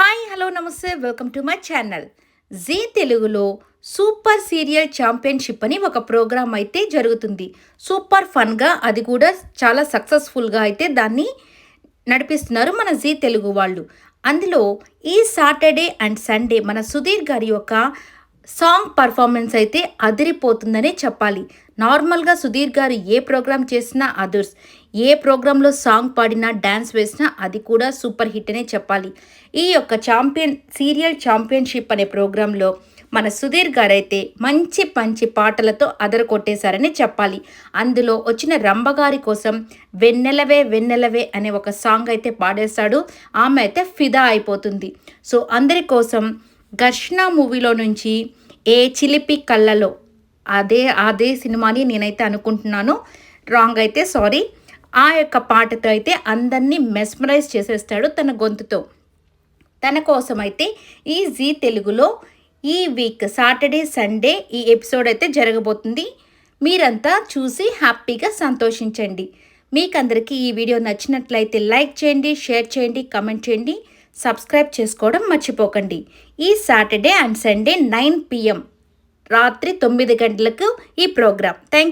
Hi hello నమస్తే welcome to my channel Zee తెలుగులో super serial championship అని ఒక ప్రోగ్రామ్ అయితే జరుగుతుంది. సూపర్ ఫన్గా అది కూడా చాలా సక్సెస్ఫుల్గా అయితే దాన్ని నడిపిస్తున్నారు మన జీ తెలుగు వాళ్ళు. అందులో ఈ సాటర్డే అండ్ సండే మన సుధీర్ గారి యొక్క సాంగ్ పర్ఫార్మెన్స్ అయితే అదిరిపోతుందనే చెప్పాలి. నార్మల్గా సుధీర్ గారు ఏ ప్రోగ్రామ్ చేసినా అదర్స్. ఏ ప్రోగ్రాంలో సాంగ్ పాడినా డ్యాన్స్ వేసినా అది కూడా సూపర్ హిట్ అనే చెప్పాలి. ఈ యొక్క ఛాంపియన్ సీరియల్ ఛాంపియన్షిప్ అనే ప్రోగ్రాంలో మన సుధీర్ గారు అయితే మంచి మంచి పాటలతో అదర కొట్టేశారని చెప్పాలి. అందులో వచ్చిన రంభగారి కోసం వెన్నెలవే వెన్నెలవే అనే ఒక సాంగ్ అయితే పాడేశాడు. ఆమె అయితే ఫిదా అయిపోతుంది. సో అందరి కోసం ఘర్షణ మూవీలో నుంచి ఏ చిలిపి కళ్ళలో అదే అదే సినిమాని నేనైతే అనుకుంటున్నాను. రాంగ్ అయితే సారీ ఆ యొక్క పాటతో అయితే అందరినీ మెస్మరైజ్ చేసేస్తాడు తన గొంతుతో. తన కోసం అయితే ఈ జీ తెలుగులో ఈ వీక్ సాటర్డే సండే ఈ ఎపిసోడ్ అయితే జరగబోతుంది. మీరంతా చూసి హ్యాపీగా సంతోషించండి. మీకందరికీ ఈ వీడియో నచ్చినట్లయితే లైక్ చేయండి షేర్ చేయండి కమెంట్ చేయండి. సబ్స్క్రైబ్ చేసుకోవడం మర్చిపోకండి. ఈ Saturday and Sunday nine PM రాత్రి తొమ్మిది గంటలకు ఈ ప్రోగ్రామ్. థ్యాంక్